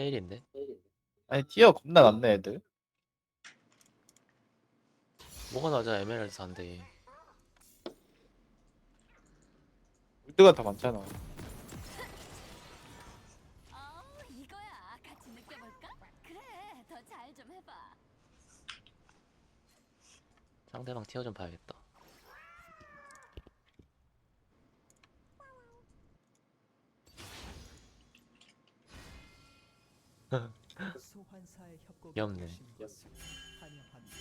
케일인데? 아니 티어 겁나 낮네 애들 뭐가 낮아 에메랄드 산데 골드가 더 많잖아 어, 이거야. 같이 느껴볼까? 그래, 더 잘 좀 해봐. 상대방 티어 좀 봐야겠다 소환사의 협곡에. 오신 것을 환영합니다.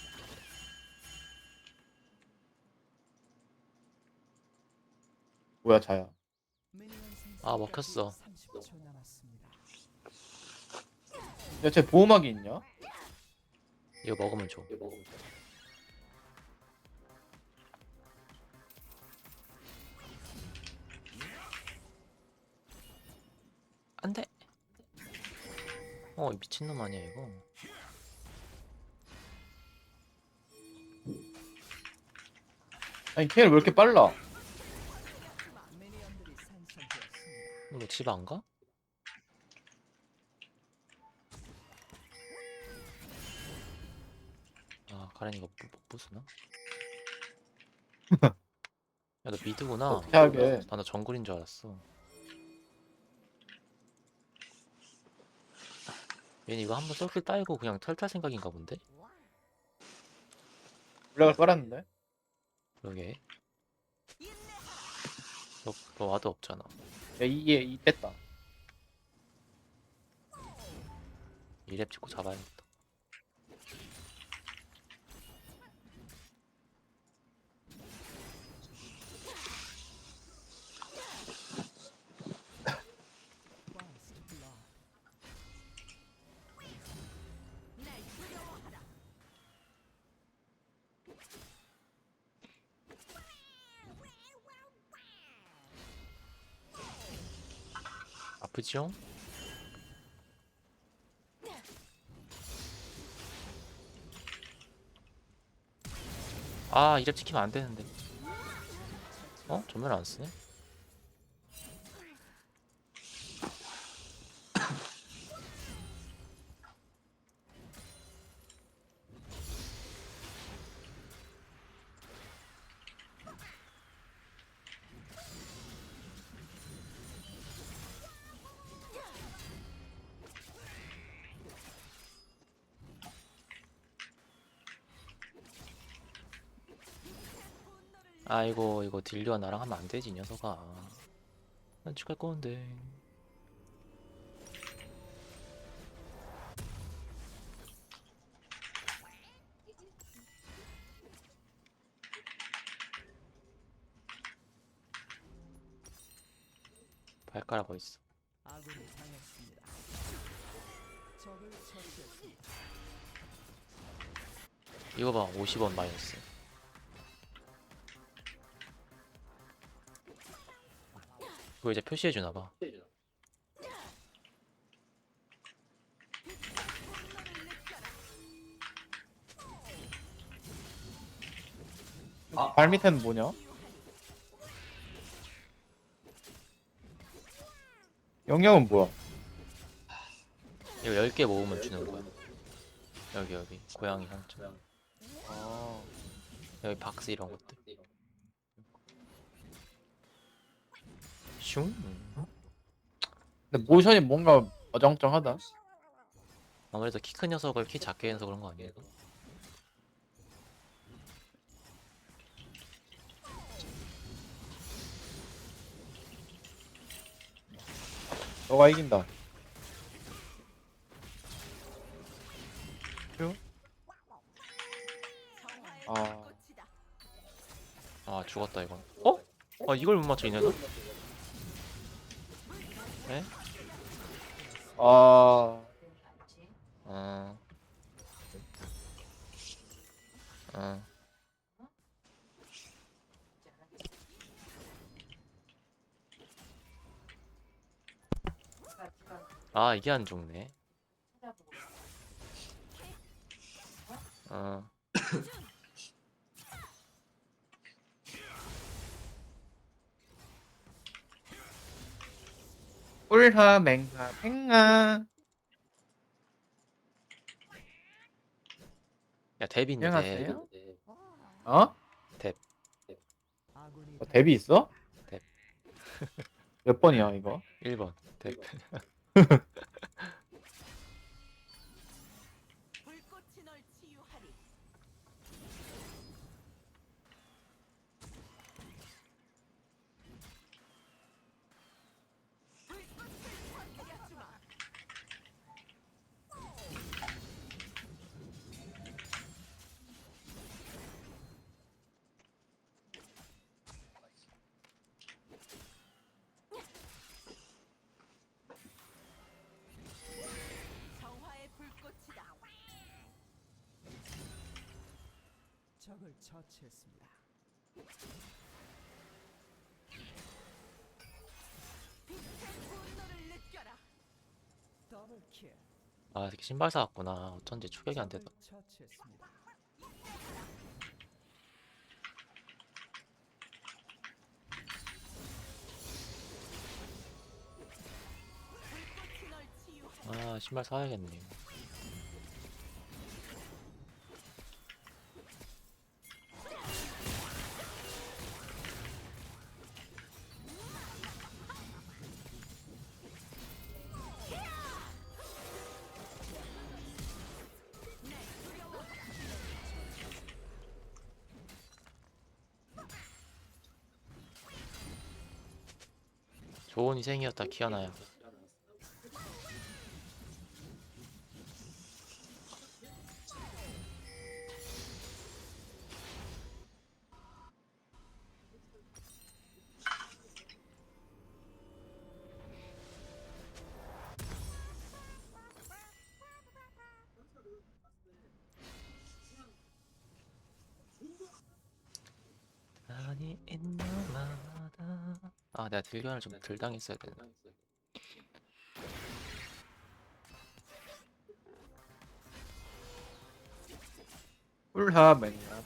뭐야 자야 미니언 생성까지 아, 먹혔어. 30초 남았습니다. 야쟤 보호막이 있냐? 이거 먹으면 줘 안 돼 어 미친놈 아니야 이거 아니 케일 왜 이렇게 빨라. 이거 집 안 가? 아 가렌 이거 부, 부, 부수나? 야너 미드구나 어떻게 하게 아, 나 정글인 줄 알았어. 얘는 이거 한번 서클 따이고 그냥 털탈 생각인가 본데? 블랙을 깔았는데 그러게. 너, 너 와도 없잖아. 야 이게 이 뺐다 이랩 찍고 잡아야겠 아프지요? 아, 이랩 찍히면 안 되는데. 어? 전면 안 쓰네? 아이고, 이거 딜리와 나랑 하면 안 되지, 이 녀석아. 난 축할 건데. 발가락 어딨어? 아군이 당했습니다. 적을 처치했습니다. 이거 봐, 50원 마이너스. 이거 이제 표시해 주나 봐. 발 밑에는 뭐냐? 영역은 뭐야? 이거 10개 모으면 주는 거야. 여기, 여기. 고양이 상점. 아 여기 박스 이런 것들. 슝. 근데 모션이 뭔가 어정쩡하다 아무래도 키 큰 녀석을 키 작게 해서 그런 거 아니에요? 너가 이긴다 큐? 아아 죽었다 이건. 어? 아 이걸 못 맞춰 이녀 석? 에? 아 어. 어. 아 이게 안 죽네. 어. 올하 맹하 팽아 야 탭이 있네 안녕하세요? 탭. 어? 어, 탭이 있어? 탭. 몇 번이야 이거? 1번 탭 처치했습니다. 더블 킬. 아 이렇게 신발 사왔구나. 어쩐지 추격이 안 되다. 처치했습니다. 아 신발 사야겠네. 좋은 희생이었다 키아나야. 아니 아 내가 딜견을 좀 덜 당했어야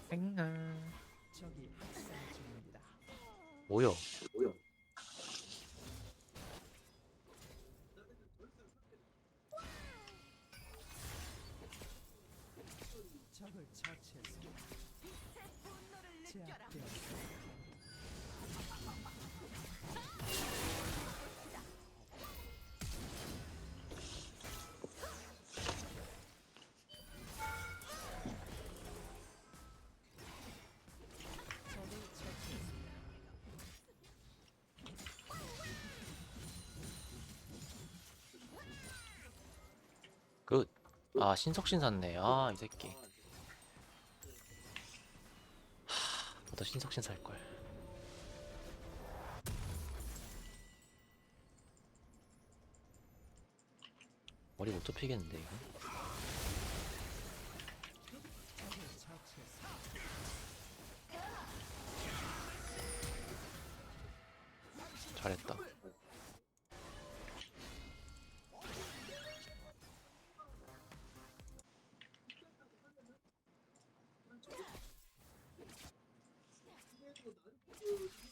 팽아. 적이 학살 중입니다. 뭐여 아 신석신 샀네 아 이 새끼. 하 나도 신석신 살걸. 머리 못 좁히겠는데 이거 Hold on. Dude.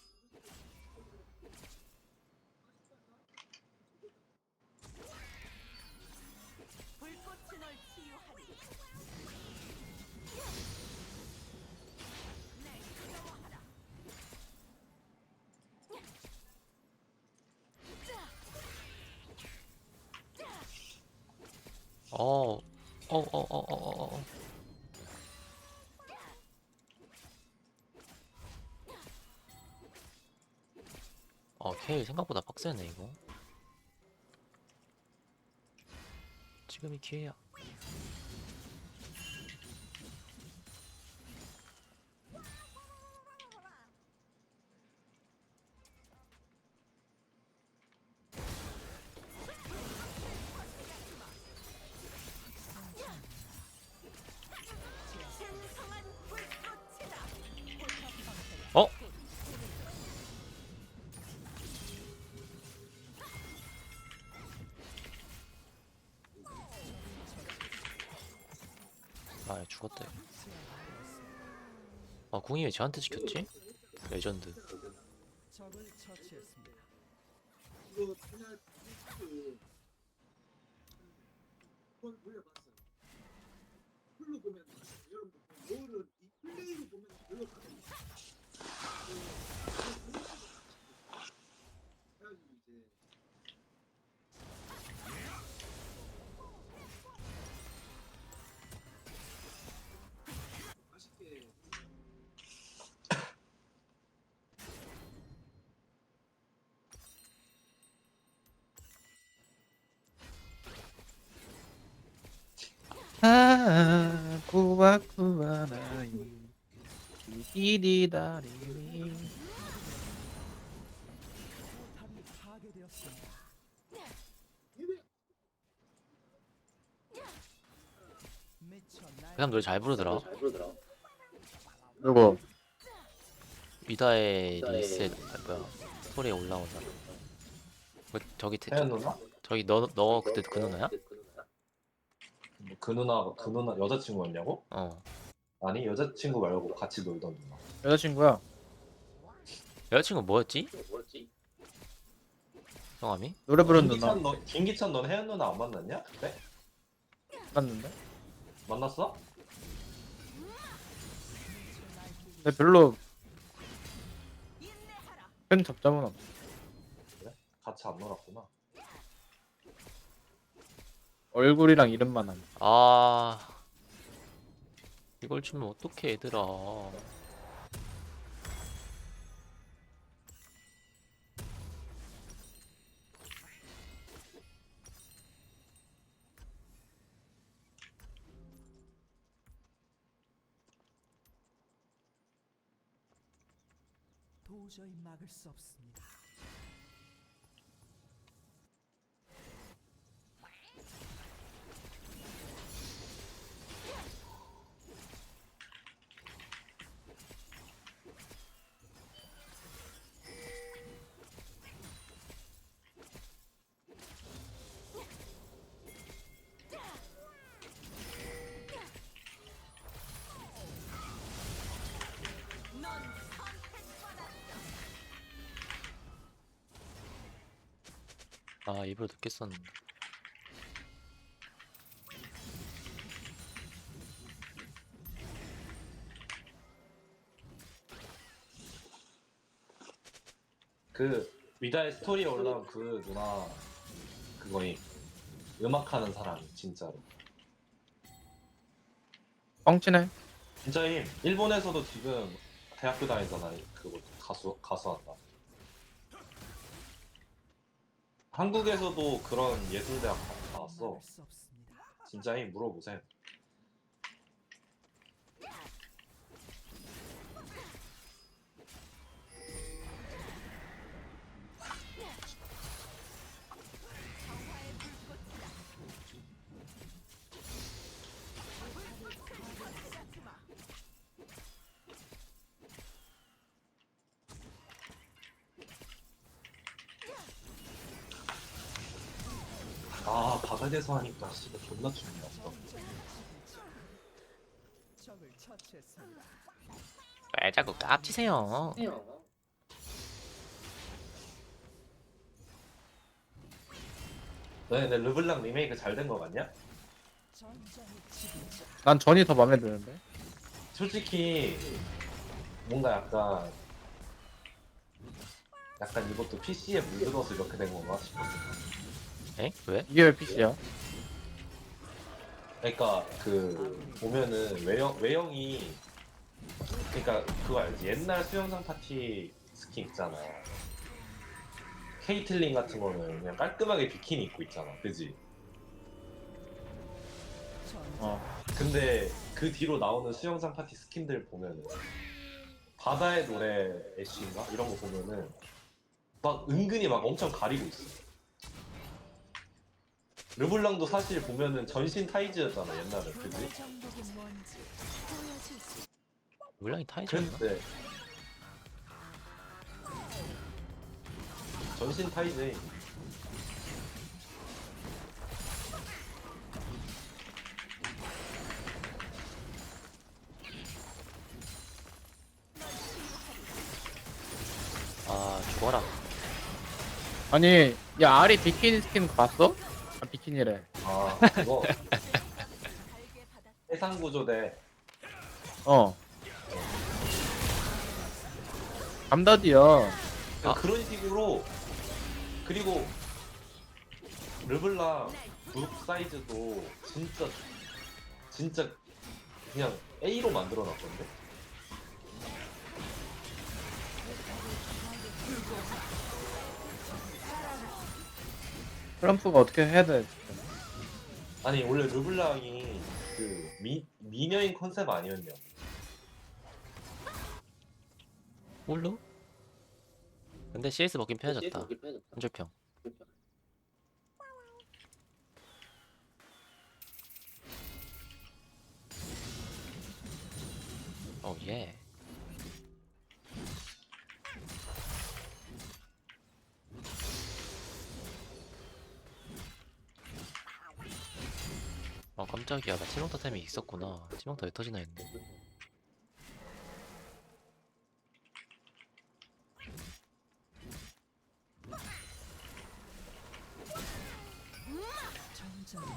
케일 생각보다 빡세네, 이거. 지금이 기회야. 궁이 왜 저한테 지켰지? 레전드. 디디다리리 그날 사람 노래 잘 부르더라 그리고 미다의 리셋 아, 뭐야 스토리에 올라온 사람 뭐 저기 태, 태연 누나? 저기 너 너 그때 그 누나야? 그 누나 그 누나 여자친구였냐고? 어 아니 여자친구 말고 같이 놀던 누나. 여자친구야 여자친구 뭐였지? 성함이? 노래 부르는 누나 김기찬 너 김기찬 넌 혜연 누나 안 만났냐? 그때 봤는데 만났어? 근데 별로 큰 접점은 없어 같이 안 놀았구나. 얼굴이랑 이름만 함아 이걸 주면 어떡해 얘들아 도저히 막을 수 없습니다. 아 일부러 늦게 썼는데 그 미다의 스토리에 올라온 그 누나 그거임. 음악하는 사람이 진짜로. 뻥치네 진짜임. 일본에서도 지금 대학교 다니잖아. 그거 가수 가수 한다. 한국에서도 그런 예술대학 나왔어. 진짜임 물어보세요. 아 바닥에서 하니까 진짜 존나 춥네 어 적을 처치했습니다. 왜 자꾸 깝치세요 너네 내 르블랑 리메이크 잘 된 거 같냐? 난 전이 더 마음에 드는데 솔직히 뭔가 약간 약간 이것도 PC에 물들어서 이렇게 된 건가 싶었어. 에? 왜? 이게 왜 PC야? 그러니까 그 보면은 외형 외형이 그러니까 그거 알지? 옛날 수영장 파티 스킨 있잖아. 케이틀린 같은 거는 그냥 깔끔하게 비키니 입고 있잖아, 그지? 어 근데 그 뒤로 나오는 수영장 파티 스킨들 보면은 바다의 노래 애쉬인가 이런 거 보면은 막 은근히 막 엄청 가리고 있어. 르블랑도 사실 보면은 전신 타이즈였잖아 옛날에 그지? 물량이 타이즈였나? 근데 전신 타이즈 아 죽어라 아니 야 아리 비키니 스킨 봤어? 아 비키니래 아 그거. 해상 구조대 어. 감다디야. 아. 그런 식으로 그리고 르블랑 룩 사이즈도 진짜 진짜 그냥 A로 만들어 놨던데 트럼프가 어떻게 해야 돼? 아니 원래 르블랑이 그 미, 미녀인 컨셉 아니었냐 뭘로? 근데 CS 먹긴 편해졌다. 한줄평. 오 예. 아 깜짝이야. 나 치명타 템이 있었구나. 치명타 왜 터지나 했네. 전장의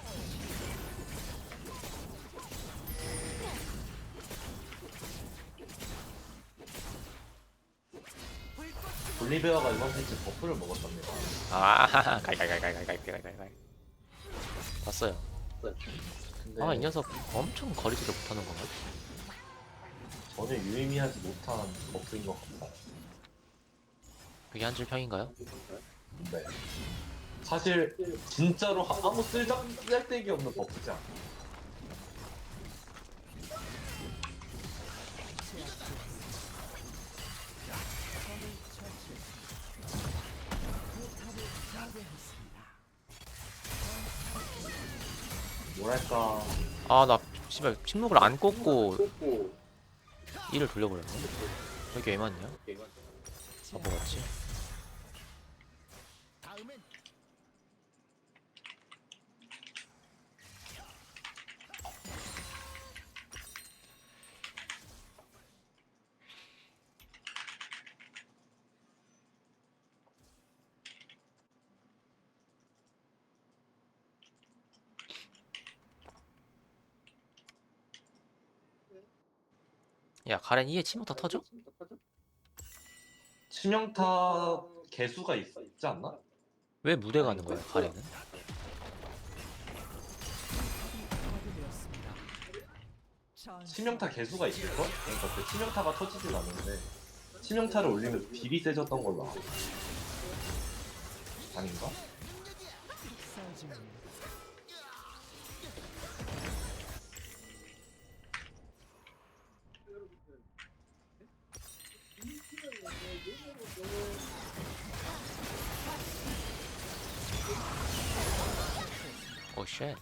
볼리베어가 이번 패치 버프를 먹었답니다. 아 갈갈갈갈갈갈갈갈 봤어요 근데 아이 녀석 엄청 거리지를 못하는 건가? 전혀 유의미하지 못한 버프인 것 같아요 그게 한 줄 평인가요? 네. 사실 진짜로 하- 아무 쓸데기 쓸데기 없는 버프지 않아 뭐랄까 아 나 씨발 침묵을 안 꽂고 이를 돌려버렸네 왜 이렇게 애맞냐? 바보 같지? 야 가렌 이에 치명타 터져? 치명타 개수가 있, 있지 않나? 왜 무대 가는 거야 가렌은? 치명타 개수가 있을걸? 그러니까 그 치명타가 터지진 않는데 치명타를 올리면 딜이 세졌던 걸로 알아 아닌가? shit.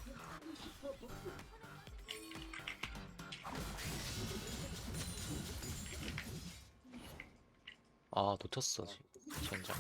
아 놓쳤어 전장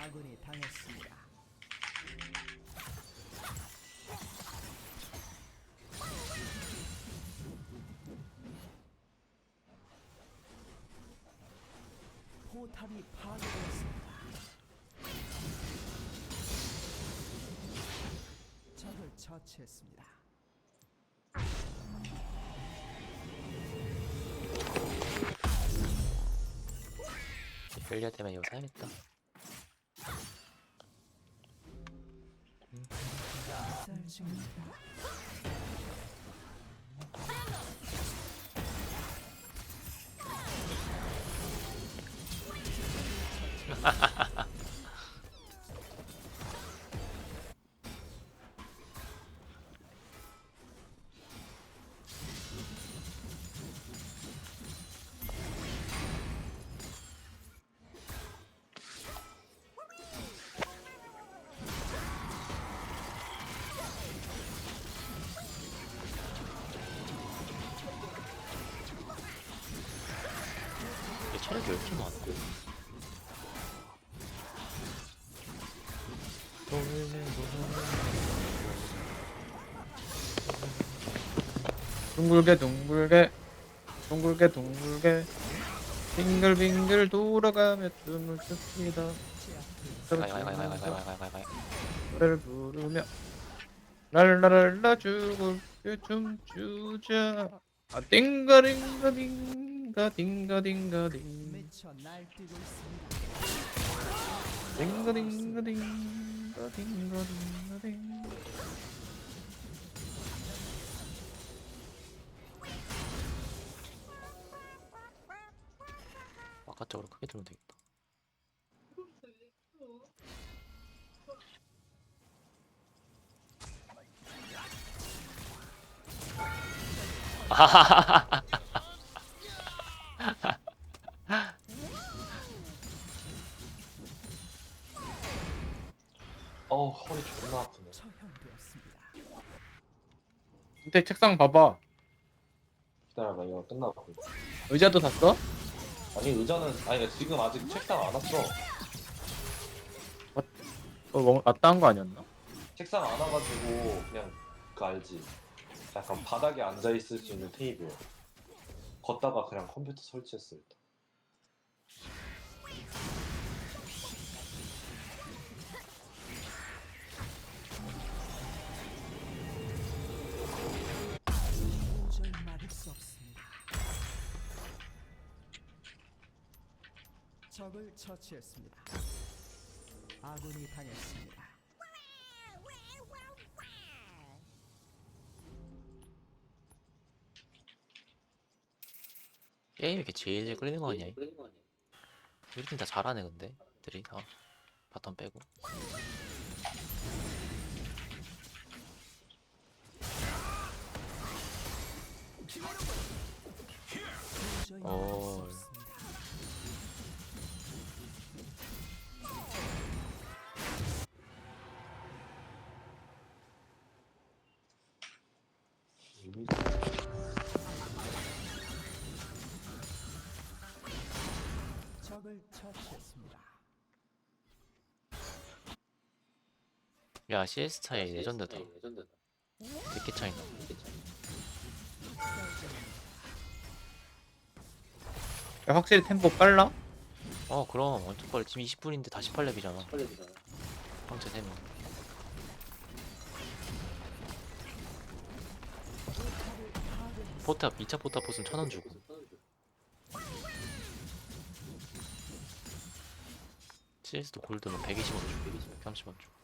아군이 당했습니다. 포탑이 파괴되었습니다. 적을 처치했습니다. 때문에 이거 사야겠다 왜 이렇게 많아? 둥글게 둥글게. 둥글게 둥글게. 빙글빙글 돌아가며 춤을 춥니다. 가가가가가가가가가가 노래를 부르며. 랄라랄라 죽을게 춤추자. 아 띵가링가 딩가 딩가 딩가 딩 미쳐 날뛰고 있습니다. 링거링거링 링거링거링 바깥쪽으로 크게 들면 되겠다. 허리 존나 아프네. 처형되었습니다. 근데 책상 봐봐 기다려봐 이거 끝나고. 의자도 샀어? 아니 의자는 아니 지금 아직 책상 안 왔어. 어, 뭐, 왔다 한 거 아니었나? 책상 안 와가지고 그냥 그 알지. 약간 바닥에 앉아 있을 수 있는 테이블. 걷다가 그냥 컴퓨터 설치했어 일 적을 처치했습니다. 아군이 당했습니다. 게임 이렇게 제일 끌리는 거 아니야? 우리 팀 다 잘하네 근데 들이 다 바텀 빼고 어. 적을 처치했습니다. 야 CS 차이 레전드다. 몇개 차이나 야, 확실히 템포 빨라? 어 그럼. 완전 빨리. 지금 20분인데 다 18렙이잖아. 황제 3명 포탑 2차 포탑 보스는 1000원 주고. CS도 골드는 120원 주고. 130원 주고.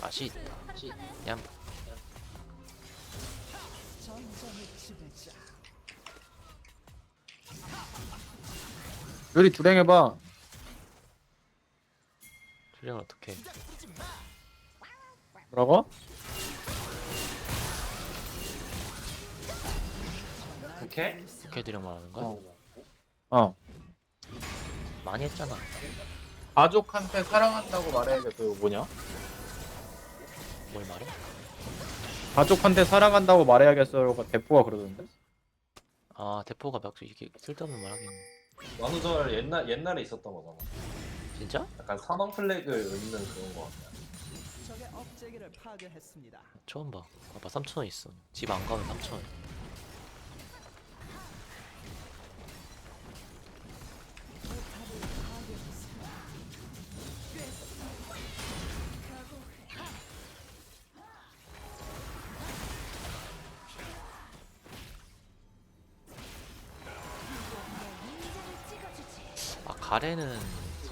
맛이 있다. 얌. 요리 주랭해봐 어떻게 뭐라고? 그렇게? 어떻게 드려 말하는 거야? 어. 어 많이 했잖아 가족한테 사랑한다고 말해야겠어 그 뭐냐? 뭘 말해? 가족한테 사랑한다고 말해야겠어요가 대포가 그러던데? 아 대포가 막 이렇게 쓸데없는 말 하긴 만우절 옛날 옛날에 있었던 거잖아. 진짜? 약간 산업 플래그 있는 그런 것 같아. 적의 업체기를 파괴했습니다. 처음 봐. 아빠 3천 원 있어. 집 안 가면 3천 원. 아, 가래는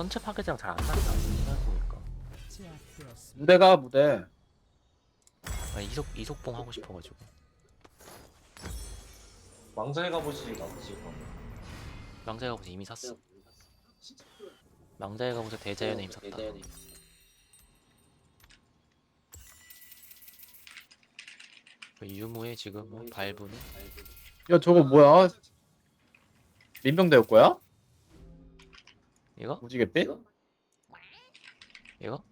선체 파괴장 잘 안 난다 생각해보니까. 무대가 무대 아 이속 이속봉 하고 싶어가지고 망자에 낫지. 그럼. 망자에 가고서 이미 샀어 망자에 가고서 대자연에 이미 샀다 그 유무에 지금 뭐 발부는 야 저거 뭐야? 민병대였 거야? 이거? 무지갯빛? 이거?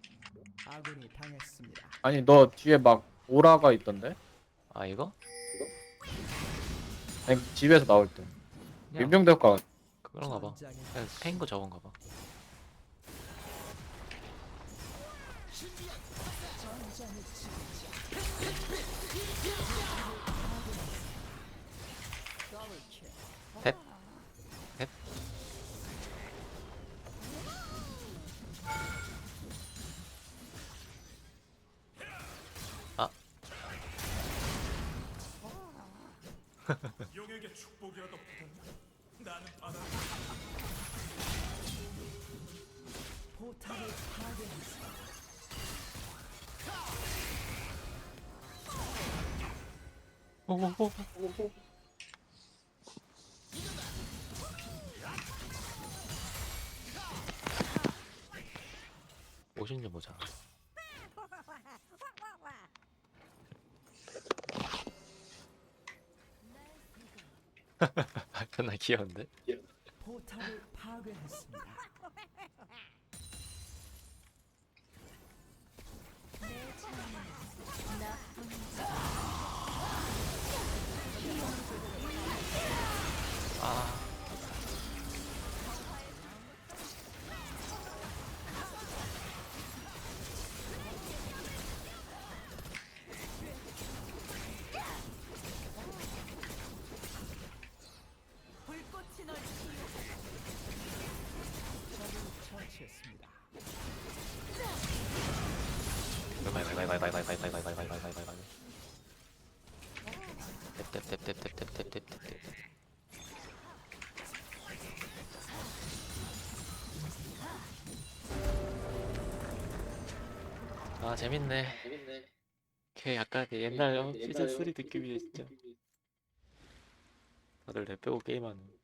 아군이 당했습니다. 아니 너 뒤에 막 오라가 있던데? 아 이거? 아니 집에서 나올 때 그냥 민병대학과 그런가 봐 전장의 그냥 패인 거 저건가 봐 포탑을 파괴했습니다. 오오오 오신지 보자 존나 귀여운데? 포 아 재밌네. 걔 약간 그 옛날 어, 시즌 3 느낌이네 진짜. 다들 내 빼고 게임하는.